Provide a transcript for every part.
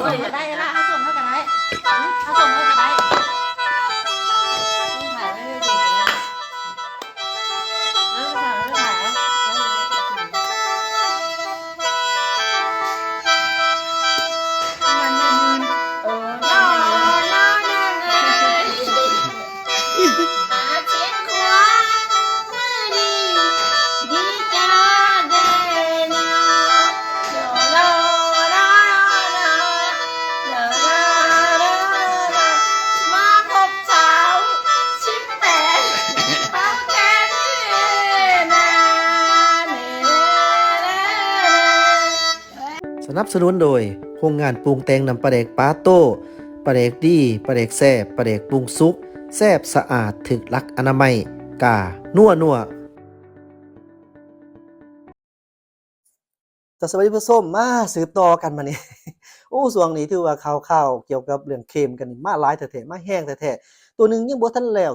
我 นับสนุนโดยโรงงานปรุงแต่งน้ำปลาแดกปาโต้ปลาแดกดีปลาแดกแซ่บปลาแดกปรุงสุกแซ่บสะอาดถึกลักอนามัย กา นัวนัวจะสวัสดีผู้ส้มมาสืบต่อกันมานี่โอ้สวงนี้ถือว่าข่าวข่าวเกี่ยวกับเรื่องเค็มกันมาหลายแท้ๆมาแห้งแท้ๆตัวหนึ่งยังบ่ทันแล้ว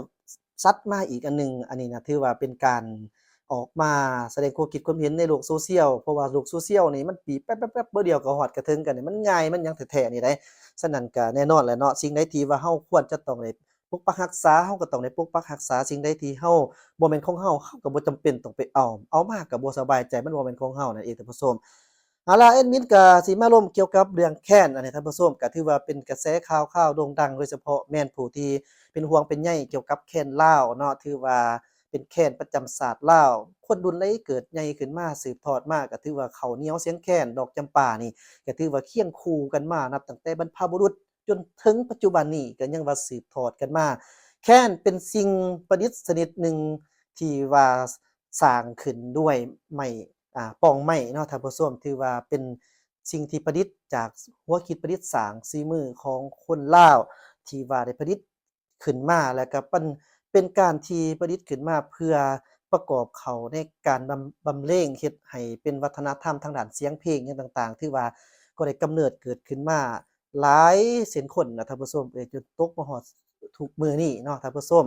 ซัดมาอีกอันหนึง อันนี้นะถือว่าเป็นการ ออกมาแสดงความคิดความเห็นในโลกโซเชียลเพราะว่าโลกโซเชียลนี่มันปีแป๊บๆๆเบ่เดียวก็ฮอดกระเทิงกันนี่มันง่ายมันยังแท้ๆนี่ได้ฉะนั้นก็แน่นอนแหละเนาะสิ่งใดที่ว่าเฮาควรจะต้องได้ปกปักรักษาเฮาก็ต้องได้ปกปักรักษาสิ่งใดที่เฮาบ่แม่นของเฮาเฮาก็บ่จำเป็นต้องไปเอาเอามาก็บ่สบายใจมันบ่แม่นของเฮานั่นเองท่านผู้ชมเอาล่ะแอดมินก็สิมาร่วมเกี่ยวกับเรื่องแค้นอันนี้ท่านผู้ชมก็ถือว่าเป็นกระแสข่าวๆโด่งดังโดยเฉพาะแม่นผู้ที่เป็นห่วงเป็นใยเกี่ยวกับแค้นลาวเนาะถือว่า เป็นแค้นประจำศาสตร์ลาวคนรุ่นใดเกิดใหญ่ขึ้นมาสืบทอดมากก็ถือว่าเขาเนียวเสียงแค้นดอกจำปานี่ก็ถือว่าเคียงคู่กันมานับตั้งแต่บรรพบุรุษ จนถึงปัจจุบันนี้ก็ยังว่าสืบทอดกันมา แค้นเป็นสิ่งประดิษฐ์ชนิดหนึ่งที่ว่าสร้างขึ้นด้วยไม้อ่าปองไม้เนาะท่านผู้ชมถือว่าเป็นสิ่งที่ประดิษฐ์จากหัวคิดประดิษฐ์สางฝีมือของคนลาวที่ว่าได้ประดิษฐ์ขึ้นมาแล้วก็เป็น เป็นการที่ประดิษฐ์ขึ้นมาเพื่อประกอบเขาในการบำบำเลงเฮ็ดให้เป็นวัฒนธรรมทางด้านเสียงเพลงหยังต่างๆ ที่ว่าก็ได้กำเนิดเกิดขึ้นมาหลายแสนคนนะท่านผู้ชมเอยจนตกมาฮอดทุกมือนี้เนาะท่านผู้ชม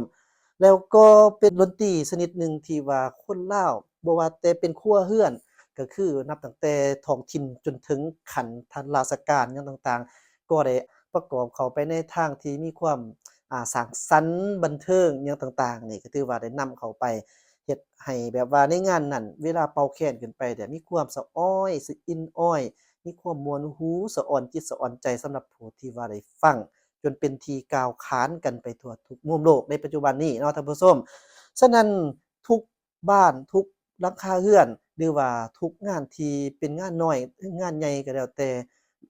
แล้วก็เป็นดนตรีชนิดหนึ่งที่ว่าคนลาวบ่ว่าแต่เป็นครัวเรือน ก็คือนับตั้งแต่ท้องถิ่นจนถึงขันทันราชการหยังต่างๆ ก็ได้ประกอบเขาไปในทางที่มีความ สร้างสรรค์บันเทิงหยังต่างๆนี่ก็ถือว่าได้นำเขาไปเฮ็ดให้แบบว่าในงานนั้นเวลาเป่าแคนขึ้นไปเนี่ยมีความสะอ้อยสะอินอ้อยมีความมวนหูสะอ่อนจิตสะอ่อนใจสำหรับผู้ที่ว่าได้ฟังจนเป็นทีกาวขานกันไปทั่วทุกมุมโลกในปัจจุบันนี้เนาะท่านผู้ชมฉะนั้นทุกบ้านทุกหลังคาเรือน หรือว่าทุกงานที่เป็นงานน้อยงานใหญ่ก็แล้วแต่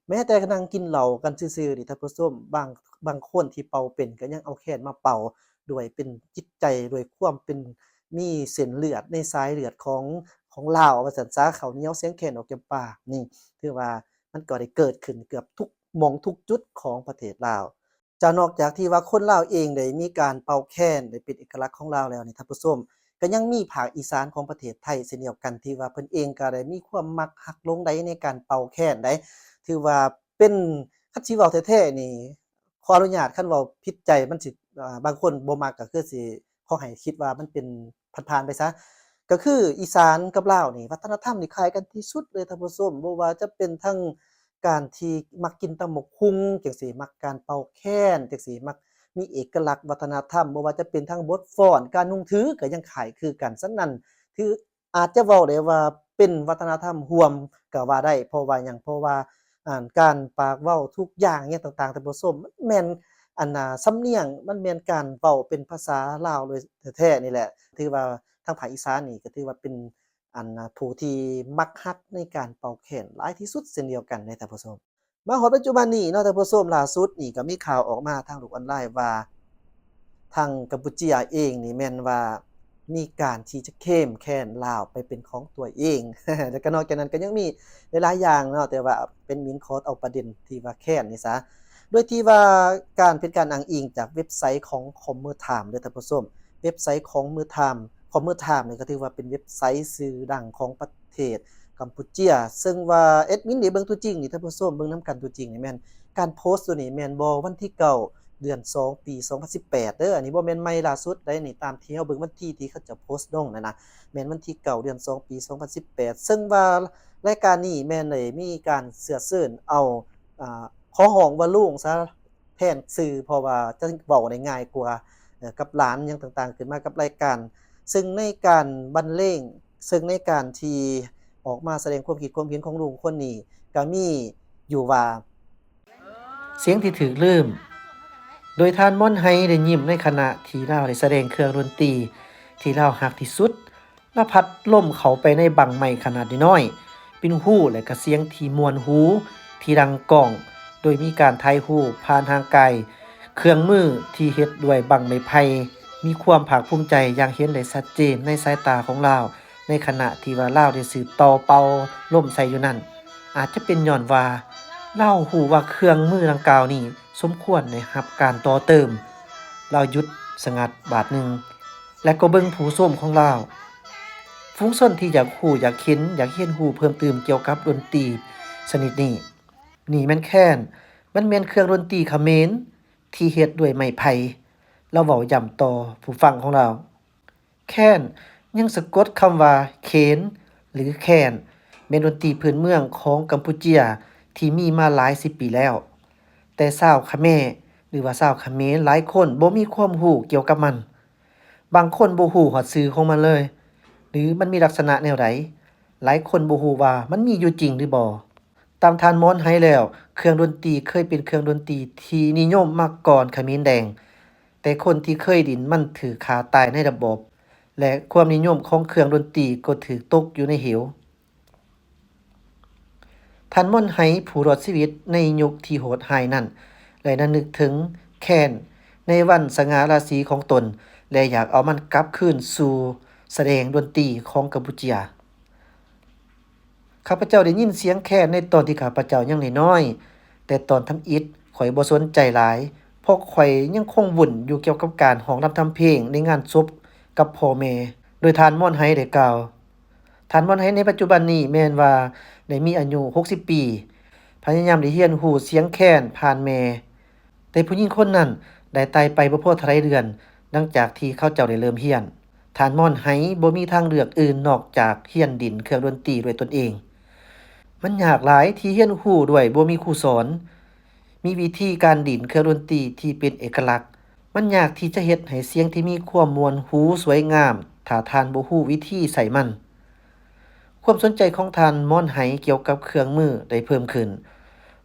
แม้แต่กนั่งกินเหล้ากันซื่อๆนี่ท่านผู้ชมบางบางคนที่เป่าเป็นก็ยังเอาแค้นมาเป่าด้วยเป็นจิตใจด้วยความเป็นมีเส้นเลือดในสายเลือดของของลาวว่าซั่นซะข้าเหนียวเสียงแคนออกจากปากนี่ถือว่ามันก็ได้เกิดขึ้นเกือบทุกหมองทุกจุดของประเทศลาวจะนอกจากที่ว่าคนลาวเองได้มีการเป่าแคนได้เป็นเอกลักษณ์ของลาวแล้วนี่ท่านผู้ชมก็ยังมีภาคอีสานของประเทศไทยเช่นเดียวกันที่ว่าเพิ่นเองก็ได้มีความมักฮักลงใดในการเป่าแคนได้ ถือว่าเป็นคันสิเว้าแท้ๆนี่ขออนุญาตคันเว้าผิดใจมันสิบางคนบ่มักก็คือสิขอให้คิดว่ามันเป็นผ่านๆไปซะก็คืออีสานกับลาวนี่วัฒนธรรมนี่คล้ายกันที่สุดเลยท่านผู้ชมบ่ว่าจะเป็นทั้งการที่มักกินตำบักหุ่งจังซี่มักการเป่าแค้นจังซี่มักมีเอกลักษณ์วัฒนธรรมบ่ว่าจะเป็นทั้งบทฟ้อนการนุ่งถือก็ยังคล้ายคือกันฉะนั้นถืออาจจะเว้าได้ว่าเป็นวัฒนธรรมร่วมก็ว่าได้เพราะว่าหยังเพราะว่า อ่านการปากเว้าทุกอย่างเนี่ยต่างๆท่านผู้มมันแม่นอันน่ะสำเนียงมันแม่นการเว้าเป็นภาษาลาวโดยแท้ๆนี่แหละ ถือว่าทางภาคอีสานนี่ก็ถือว่าเป็นอันน่ะผู้ที่มักฮักในการเป่าแคนหลายที่สุดเช่นเดียวกันในท่านผู้ชมมาฮอดปัจจุบันนี้เนาะท่านผู้ชมล่าสุดนี่ก็มีข่าวออกมาทางโลกออนไลน์ว่าทางกัมพูชาเองนี่แม่นว่า มีการที่จะเข้มแค้นลาวไปเป็นของตัวเอง แล้วก็นอกจากนั้นก็ยังมีหลายๆอย่างเนาะแต่ว่าเป็นมินคอสเอาประเด็นที่ว่าแค้นนี่ซะโดยที่ว่าการเป็นการอ้างอิงจากเว็บไซต์ของคอมเมอร์ไทม์เด้อท่านผู้ชมเว็บไซต์ของมือไทม์คอมเมอร์ไทม์นี่ก็ถือว่าเป็นเว็บไซต์ชื่อดังของประเทศกัมพูชาซึ่งว่าแอดมินนี่เบิ่งตัวจริงนี่ท่านผู้ชมเบิ่งนํกันตัวจริงนี่แม่นการโพสต์ตัวนี้แม่นบ่วันที่เก้า เดือน 2 ปี 2018เด้ออันนี้บ่แม่นใหม่ล่าสุดได้นี่ตามที่เฮาเบิ่งวันที่ที่เขาจะโพสต์ลงนั่นนะแม่นวันที่เก้าเดือน 2 ปี 2018 ซึ่งว่ารายการนี้แม่นได้มีการเสือเสริญเอาอ่าขอห้องว่าลุงซะแทนชื่อเพราะว่าจะเว้าได้ง่ายกว่ากับหลานยังต่างๆ ขึ้นมากับรายการ ซึ่งในการบรรเลงซึ่งในการที่ออกมาแสดงความคิดความเห็นของลุงคนนี้ก็มีอยู่ว่า เสียงที่ถูกลืม โดยท่านม่อนไฮได้ยิ้มในขณะที่เล่าได้แสดงเครื่องดนตรีที่เล่าหักที่สุดแล้วพัดล่มเขาไปในบังไม้ขนาดน้อยเป็นหู้และก็เสียงที่มวนหู ที่ดังก้อง โดยมีการถ่ายรูปผ่านทางไกลเครื่องมือที่เฮ็ดด้วยบังไม้ไผ่มีความภาคภูมิใจอย่างเห็นได้ชัดเจนในสายตาของลาวในขณะที่ว่าลาวได้สืบต่อเป่าล่มใส่อยู่นั่นอาจจะเป็นย้อนว่า เล่าหูว่าเครื่องมือดังกล่าวนี้สมควรได้รับการต่อเติม เราหยุดสงัดบาทหนึ่ง และก็เบิ่งผู้ส้มของเราฟุ้งซ่นที่อยากหูอยากเห็นอยากเห็นหูเพิ่มเติมเกี่ยวกับดนตรีชนิดนี้นี่แม่นแค้นมันแม่นเครื่องดนตรีเขมรที่เฮ็ดด้วยไม้ไผ่เราเว้าย้ำต่อผู้ฟังของเรา แค้นยังสะกดคำว่าเขนหรือแค้นเป็นดนตรีพื้นเมืองของกัมพูเจีย ที่มีมาหลายสิบปีแล้ว แต่ชาวเขมรหรือว่าชาวเมรหลายคนบ่มีความรู้เกี่ยวกับมัน บางคนบ่ฮู้ฮอดชื่อของมันเลย หรือมันมีลักษณะแนวใดหลายคนบ่ฮู้ว่ามันมีอยู่จริงหรือบ่ตามทานมอนให้แล้ว เครื่องดนตรีเคยเป็นเครื่องดนตรีที่นิยมมาก่อนเขมรแดง แต่คนที่เคยดินมันถือขาตายในระบบ และความนิยมของเครื่องดนตรีก็ถือตกอยู่ในเหว ท่านม่อนไห้ผู้รอดชีวิตในยุคที่โหดหายนั่นเลยนั้นนึกถึงแค้นในวันสง่าราศีของตน และอยากเอามันกลับคืนสู่แสดงดนตรีของกัมพูชียข้าพเจ้าได้ยินเสียงแค้นในตอนที่ข้าพเจ้ายังน้อยแต่ตอนทำอิฐข่อยบ่สนใจหลายเพราะข่อยยังคงวุ่นอยู่เกี่ยวกับการห้องรับทำเพลงในงานศพกับพ่อแม่โดยทานม่อนไห้ได้กล่าวทานม่อนไห้ในปัจจุบันนี้แม่นว่า ได้มีอายุ60 ปี พยายามได้เรียนหูเสียงแค้นผ่านแม่ แต่ผู้หญิงคนนั้นได้ตายไปบ่พอท่าไรเดือนหลังจากที่เขาเจ้าได้เริ่มเรียนทานม่อนไห้บ่มีทางเลือกอื่นนอกจากเรียนดินเครื่องดนตรีด้วยตนเอง มันยากหลายที่เรียนหูด้วยบ่มีครูสอน มีวิธีการดินเครื่องดนตรีที่เป็นเอกลักษณ์ มันยากที่จะเฮ็ดให้เสียงที่มีความมวลหูสวยงามถ้าทานบ่ฮู้วิธีใส่มัน ความสนใจของทานม่อนไหเกี่ยวกับเครื่องมือได้เพิ่มขึ้น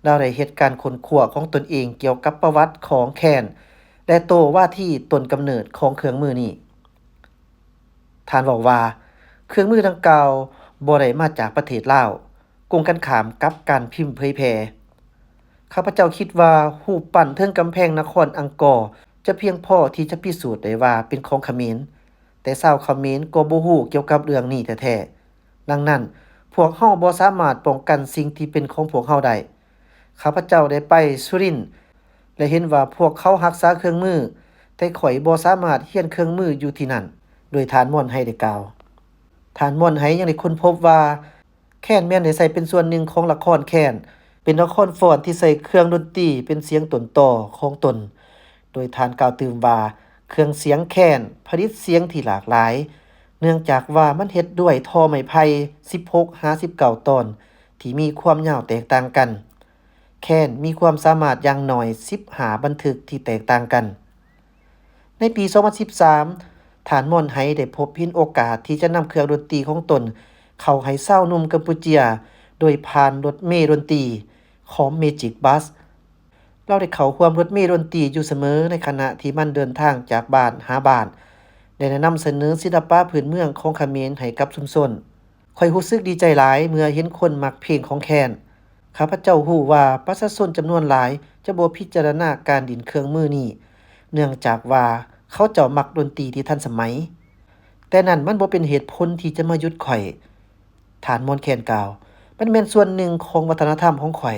เราได้เฮ็ดการณ์คนคว้าของตนเองเกี่ยวกับประวัติของแคนและโตว่าที่ต้นกำเนิดของเครื่องมือนี้ทานบอกว่า เครื่องมือดังกล่าวบ่ได้มาจากประเทศลาวกงกันขามกับการพิมพ์เผยแพร่ข้าพเจ้าคิดว่าหูปปั้นเทิงกำแพงนครอังกอร์จะเพียงพอที่จะพิสูจน์ได้ว่าเป็นของเขมรแต่ชาวเขมรก็บ่ฮู้เกี่ยวกับเรื่องนี้แท้ๆ ดังนั้น พวกเฮาบ่สามารถป้องกันสิ่งที่เป็นของพวกเฮาได้ข้าพเจ้าได้ไปสุรินทร์และเห็นว่าพวกเขารักษาเครื่องมือ แต่ข่อยบ่สามารถเรียนเครื่องมืออยู่ที่นั่น โดยทานม่อนให้ได้กล่าวทานม่อนให้ยังได้ค้นพบว่า แค้นแม่นได้ใส่เป็นส่วนหนึ่งของละครแค้นเป็นละครฟ้อนที่ใส่เครื่องดนตรีเป็นเสียงตนต่อของตน โดยทานกล่าวตื่มว่า เครื่องเสียงแค้นผลิตเสียงที่หลากหลาย เนื่องจากว่ามันเฮ็ดด้วยท่อไม้ไผ่16 59ตอน ที่มีความยาวแตกต่างกัน แค้นมีความสามารถอย่างหน้อย10หาบันทึกที่แตกต่างกัน ในปี 2013 ฐานมอนไฮได้พบพินโอกาสที่จะนำเครื่องดนตรีของตน เข้าให้เศร้านุ่มกัมพูเจีย โดยผ่านรถเมล์ดนตรีของ Magic Bus เราได้เข้าความรถเมล์ดนตรีอยู่เสมอในขณะที่มันเดินทางจากบ้านหาบ้าน ได้แนะนำเสนอศิลปะพื้นเมืองของเขมรให้กับชุมชนข่อยรู้สึกดีใจหลายเมื่อเห็นคนมักเพลงของแคนข้าพเจ้าฮู้ว่าประชาชนจำนวนหลายจะบ่พิจารณาการดินเครื่องมือนี้ เนื่องจากว่าเขาเจ้ามักดนตรีที่ทันสมัย แต่นั่นมันบ่เป็นเหตุผลที่จะมาหยุดข่อย ฐานมอนแคนกล่าว มันเป็นส่วนหนึ่งของวัฒนธรรมของข่อย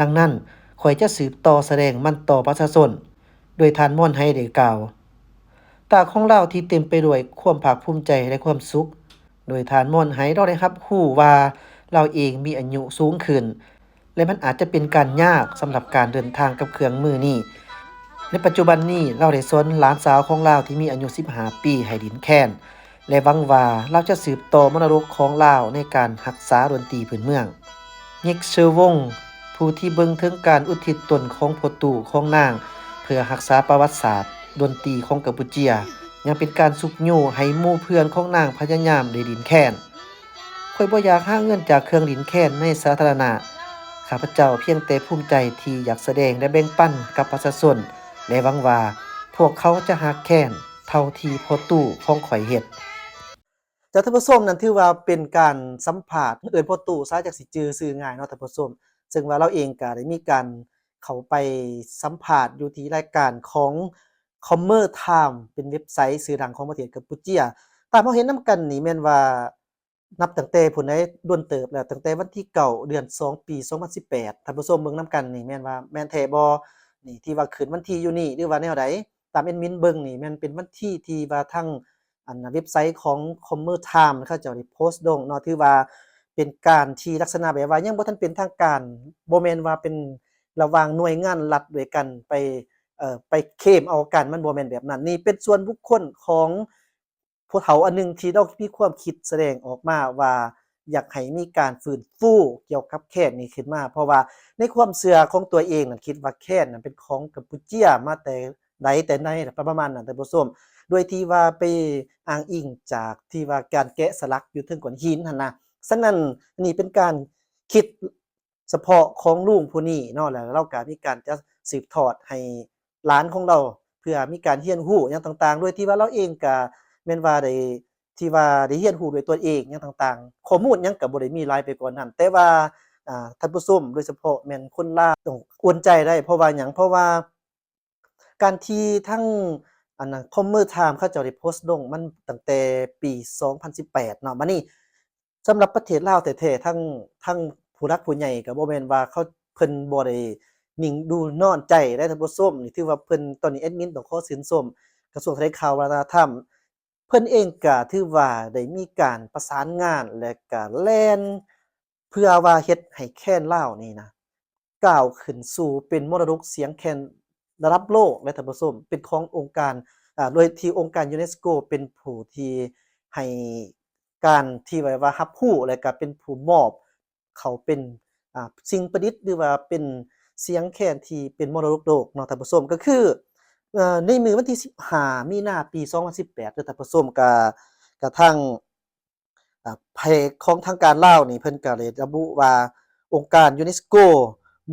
ดังนั้นข่อยจะสืบต่อแสดงมันต่อประชาชนโดยทานม่อนให้ได้กล่าว ตาของเราที่เต็มไปด้วยความภาคภูมิใจและความสุข โดยทานมอนให้เราได้รับรู้ว่าเราเองมีอายุสูงขึ้น และมันอาจจะเป็นการยากสำหรับการเดินทางกับเครื่องมือนี้ในปัจจุบันนี้เราได้สอนหลานสาวของเราที่มีอายุ 15 ปีให้ดินแค้นและวังว่าเราจะสืบต่อมรดกของลาในการรักษาดนตรีพื้นเมืองยิกเชอวงผู้ที่เบิ่งถึงการอุทิศตนของพอตูของนาง เพื่อรักษาประวัติศาสตร์ ดนตรีของกัมพูเจีย ยังเป็นการสุกโยให้หมู่เพื่อนของนางพยายามได้ดินแค้นข่อยบ่อยากหาเงินจากเครื่องดินแค้นในสาธารณะข้าพเจ้าเพียงแต่ภูมิใจที่อยากแสดงและแบ่งปันกับประชาชนและหวังว่าพวกเขาจะหักแค้นเท่าที่พ่อตู่ของข่อยเฮ็ดจากท่านผู้ชมนั้นถือว่าเป็นการสัมภาษณ์เอิ้นพ่อตู่ซะจากสิจือซื่อง่ายเนาะท่านผู้ชมซึ่งว่าเราเองก็ได้มีการเขาไปสัมภาษณ์อยู่ที่รายการของ Commer Time เป็นเว็บไซต์ชื่อดังของประเทศกัมพูเชียตามเราเห็นนํกันนี่แม่นว่านับตั้งแต่พุ่นได้ดวนเติบแล้วตั้งแต่วันที่เก้าเดือนสองปี 2018ท่านผู้ชมเบิ่งนํกันนี่แม่นว่าแม่นแท้บ่นี่ที่ว่าขึ้นวันที่อยู่นี่หรือว่าแนวใดตามแอดมินเบิ่งนี่แม่นเป็นวันที่ที่ว่าทั้งอันเว็บไซต์ของ Commerce Time เขาเจ้าได้โพสต์ลงเนาะถือว่าเป็นการที่ลักษณะแบบว่ายังบ่ทันเป็นทางการบ่แม่นว่าเป็นระหว่างหน่วยงานรัฐด้วยกันไป ไปเคลมเอากันมันบ่แม่นแบบนั้น นี่เป็นส่วนบุคคลของผู้เฒ่าอันหนึงที่เรามีความคิดแสดงออกมาว่าอยากให้มีการฟื้นฟูเกี่ยวกับแค้นนี้ขึ้นมา เพราะว่าในความเชื่อของตัวเองนั้นคิดว่าแค้นนั้นเป็นของกัมพูเชียมาแต่ใดแต่ไหนประมาณนั้นท่านผู้มโดยที่ว่าไปอ้างอิงจากที่ว่าการแกะสลักอยู่เทึงก้อนหินหั่นนะฉะนั้นนี่เป็นการคิดเฉพาะของลุงผู้นี้เนาะแล้วเราก็มีการจะสืบทอดให้ หลานของเราเพื่อมีการเรียนรู้หยังต่างๆโดยที่ว่าเราเองก็แม่นว่าได้ที่ว่าได้เรียนรู้ด้วยตัวเองหยังต่างๆข้อมูลยังก็บ่ได้มีหลายไปกว่านั้นแต่ว่าอ่าท่านผู้ชมโดยเฉพาะแม่นคนล่าต้องอุ่นใจได้เพราะว่าหยังเพราะว่า การที่ทั้งอันนั้น Commerce Time เขาเจ้าได้โพสต์ลงมันตั้งแต่ปี 2018เนาะบัดนี้สำหรับประเทศลาวแท้ๆทั้งทั้งผู้หลักผู้ใหญ่ก็บ่แม่นว่าเขาเพิ่นบ่ได้ หนิงดูนอนใจได้ท่านผู้มนี่ถือว่าเพิ่นตอนนี้แอดมินต้องขอชื่นชมกระทรวงแถลงข่าววัฒนธรรม เพิ่นเองก็ถือว่าได้มีการประสานงานและก็แล่นเพื่อว่าเฮ็ดให้แค้นเล่านี่นะก้าวขึ้นสู่เป็นมรดกเสียงแคนระดับโลกและท่านผู้มเป็นขององค์การอ่าโดยที่องค์การยูเนสโกเป็นผู้ที่ให้การที่ไว้ว่ารับรู้และก็เป็นผู้มอบเขาเป็นอ่าสิ่งประดิษฐ์หรือว่าเป็น เสียงแคนที่เป็นมรดกโลกเนาะท่านผู้ชมก็คือในมือวันที่15มีนาปี 2018เด้อท่านผู้ชมก็ก็ทางอ่าเพจของทางการลาวนี่เพิ่นก็เลยระบุว่าองค์การยูเนสโก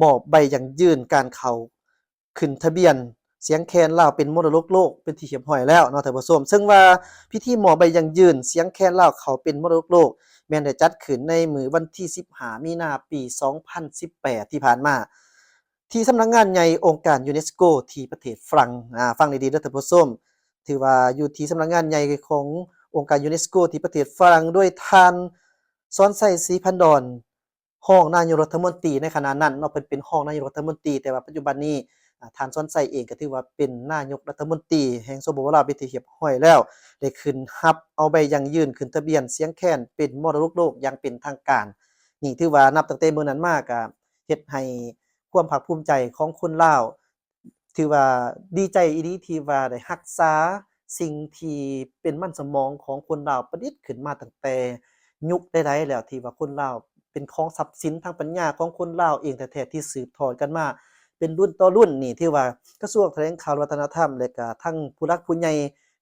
มอบใบยังยืนการเข้าขึ้นทะเบียนเสียงแคนลาวเป็นมรดกโลกเป็นที่เรียบร้อยแล้วเนาะท่านผู้ชมซึ่งว่าพิธีมอใบยังยืนเสียงแคนลาวเขาเป็นมรดกโลก แม่นได้จัดขึ้นในมือวันที่ 15 มีนาปี 2018 ที่ผ่านมา ที่สำนักงานใหญ่องค์การยูเนสโกที่ประเทศฝรั่งอ่าฟังดีๆเด้อท่านผู้ชมถือว่าอยู่ที่สำนักงานใหญ่ขององค์การยูเนสโกที่ประเทศฝรั่งด้วยท่านสอนไสศรีพันดอนห้องนายกรัฐมนตรีในขณะนั้นเนาะเพิ่นเป็นห้องนายกรัฐมนตรี แต่ว่าปัจจุบันนี้ท่านสอนไสเองก็ถือว่าเป็นนายกรัฐมนตรีแห่งสปปลาวเป็นที่เรียบร้อยแล้ว ได้ขึ้นรับเอาใบยังยืนขึ้นทะเบียนเสียงแค้นเป็นมรดกโลกอย่างเป็นทางการ นี่ถือว่านับตั้งแต่เมื้อนั้นมากเฮ็ดให้ ความภาคภูมิใจของคนลาวถือว่าดีใจอีหลีที่ว่าได้รักษาสิ่งที่เป็นมันสมองของคนลาวประดิษฐ์ขึ้นมาตั้งแต่ยุคใดๆแล้วที่ว่าคนลาวเป็นของทรัพย์สินทางปัญญาของคนลาวเองแท้ๆที่สืบทอดกันมาเป็นรุ่นต่อรุ่นนี่ที่ว่ากระทรวงแถลงข่าววัฒนธรรมและก็ทั้งผู้หลักผู้ใหญ่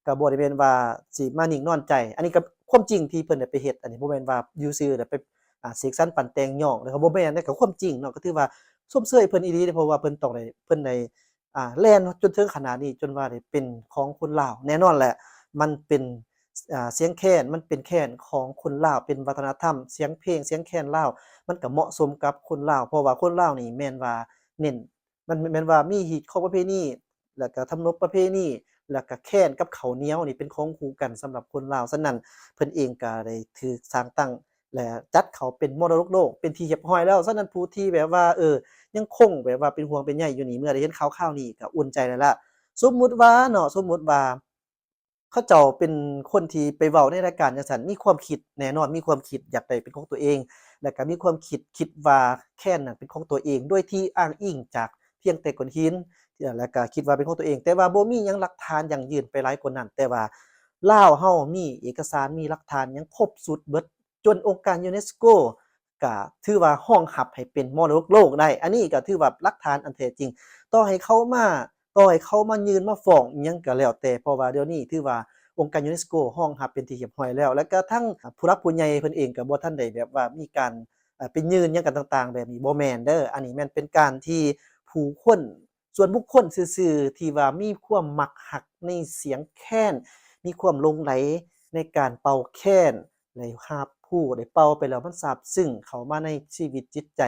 ก็บ่ได้แม่นว่าสิมานิ่งนอนใจ อันนี้ก็ความจริงที่เพิ่นได้ไปเฮ็ดอันนี้บ่แม่นว่าอยู่ซื่อแล้ไปอ่าเสกสรรปั่นแต่งย่องแล้วก็บ่แม่นเด้ก็ความจริงเนาะก็ถือว่า ชมเชยเพิ่นอีหลีเพราะว่าเพิ่นต้องได้เพิ่นได้อ่าแล่นจนถึงขนาดนี้จนว่าได้เป็นของคนลาว แน่นอนแหละ มันเป็นอ่าเสียงแค้นมันเป็นแค้นของคนลาวเป็นวัฒนธรรม เสียงเพลงเสียงแค้นลาวมันก็เหมาะสมกับคนลาวเพราะว่าคนลาวนี่แม่นว่าเน้นมันแม่นว่ามีฮีตของประเพณีแล้วก็ทำนบประเพณีแล้วก็แค้นกับเขาเนี้ยวนี่เป็นของคู่กันสำหรับคนลาวฉะนั้นเพิ่นเองก็ได้ถือสร้างตั้ง และจัดเขาเป็นมรดกโลก เป็นที่เรียบร้อยแล้วฉะนั้นผู้ที่แบบว่าเออ ยังคงแบบว่าเป็นห่วงเป็นใยอยู่นี่เมื่อได้เห็นข่าวข่าวนี้ก็อุ่นใจแล้วล่ะสมมุติว่าเนาะสมมุติว่าเขาเจ้าเป็นคนที่ไปเว้าในรายการจังซั่นมีความคิดแน่นอนมีความคิดอยากได้เป็นของตัวเอง แล้วก็มีความคิดคิดว่าแค้นนั้นเป็นของตัวเองโดยที่อ้างอิงจากเพียงแต่ก้อนหินแล้วก็คิดว่าเป็นของตัวเอง แต่ว่าบ่มียังหลักฐานอย่างยืนไปหลายกว่านั้นแต่ว่าล่าเฮามีเอกสารมีหลักฐานยังครบสุดเบิด จนองค์การยูเนสโกก็ถือว่าห้องหับให้เป็นมรดกโลกได้ อันนี้ก็ถือว่าหลักฐานอันแท้จริง ต่อให้เขามาต่อให้เขามายืนมาฟ้องยังก็แล้วแต่เพราะว่าเดี๋ยวนี้ถือว่าองค์การยูเนสโกห้องหับเป็นที่เรียบร้อยแล้ว แล้วก็ทั้งผู้รักผู้ใหญ่เพิ่นเองก็บ่ทันได้แบบว่ามีการเอ่อไปยืนยังกันต่าง ๆ แบบนี้บ่แมนเด้ออันนี้แม่นเป็นการที่ผู้คนส่วนบุคคลซื่อๆที่ว่ามีความมักฮักในเสียงแค้นมีความลงไหลในการเป่าแค้นในหาบ ผู้ได้เป่าไปแล้วมันซาบซึ้งเขามาในชีวิตจิตใจ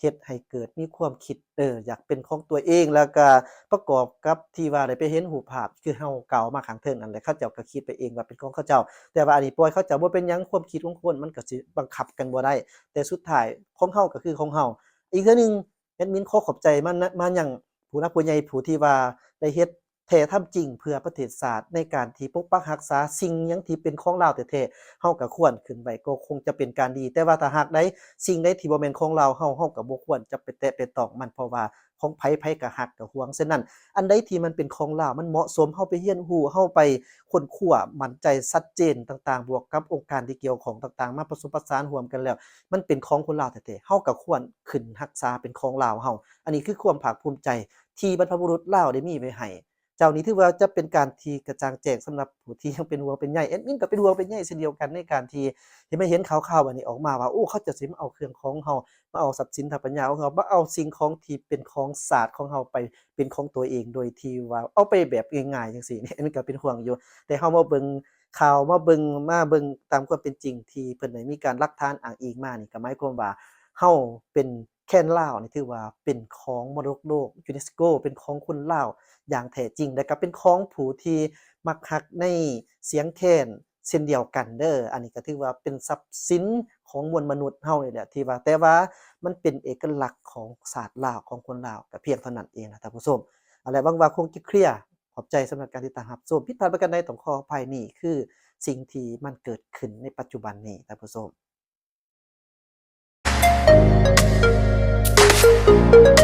เฮ็ดให้เกิดมีความคิดเอออยากเป็นของตัวเองแล้วก็ประกอบกับที่ว่าได้ไปเห็นรูภาพคือเฮาเก่ามาข้งเทิงนั่นแหละเขาเจ้าก็คิดไปเองว่าเป็นของเขาเจ้า แต่ว่าอันนี้ปล่อยเขาเจ้าบ่เป็นหยังความคิดของคนมันก็สิบังคับกันบ่ได้ แต่สุดท้ายของเฮาก็คือของเฮาอีกเทื่อนึงแอดมินขอขอบใจมันนะมาหยังผู้นักผู้ใหญ่ผู้ที่ว่าได้เฮ็ด แท้ทำจริงเพื่อประเทศชาติในการที่ปกปักรักษาสิ่งยังที่เป็นของเราแท้ๆเฮาก็ควรขึ้นไว้ก็คงจะเป็นการดี แต่ว่าถ้าหากใดสิ่งใดที่บ่แม่นของเราเฮาเฮาก็บ่ควรจะไปแตะไปตองมันเพราะว่าของไผไผก็ฮักก็หวงฉะนั้น อันใดที่มันเป็นของเรามันเหมาะสมเฮาไปเรียนรู้เฮาไปค้นคว้ามั่นใจชัดเจนต่างๆ บวกกับองค์การที่เกี่ยวของต่างๆ มาผสมผสานร่วมกันแล้ว มันเป็นของคนลาวแท้ๆเฮาก็ควรขึ้นรักษาเป็นของลาวเฮาอันนี้คือความภาคภูมิใจที่บรรพบุรุษลาวได้มีไว้ให้ เจ้านี้ถือว่าจะเป็นการทีกระจางแจ้งสำหรับผู้ที่ยังเป็นห่วงเป็นใยแอดมินก็เป็นห่วงเป็นใยเช่นเดียวกันในการที่ที่ไม่เห็นข่าวๆอันนี้ออกมาว่าโอ้เขาจะสิมาเอาเครื่องของเฮามาเอาทรัพย์สินทางปัญญาของเฮามาเอาสิ่งของที่เป็นของศาสตร์ของเฮาไปเป็นของตัวเองโดยที่ว่าเอาไปแบบง่ายๆจังซี่นี่แอดมินก็เป็นห่วงอยู่ แต่เฮามาเบิ่งข่าวมาเบิ่งมาเบิ่งตามความเป็นจริงที่เพิ่นได้มีการลักฐานอ้างอิงมานี่ก็หมายความว่าเฮาเป็น แคนลาวนี่ถือว่าเป็นของมรดกโลกยูเนสโก เป็นของคนลาวอย่างแท้จริงและก็เป็นของผู้ที่มักฮักในเสียงแค้นเช่นเดียวกันเด้ออันนี้ก็ถือว่าเป็นทรัพย์สินของมวลมนุษย์เฮานี่แหละที่ว่าแต่ว่ามันเป็นเอกลักษณ์ของศาสตร์ลาวของคนลาวก็เพียงเท่านั้นเองนะท่านผู้ชมอาละหวังว่าคงจะเคลียร์ขอบใจสำหรับการติดตามรับชมผิดพลาดประการใดต้องขออภัยนี่คือสิ่งที่มันเกิดขึ้นในปัจจุบันนี้ท่านผู้ชม Thank you.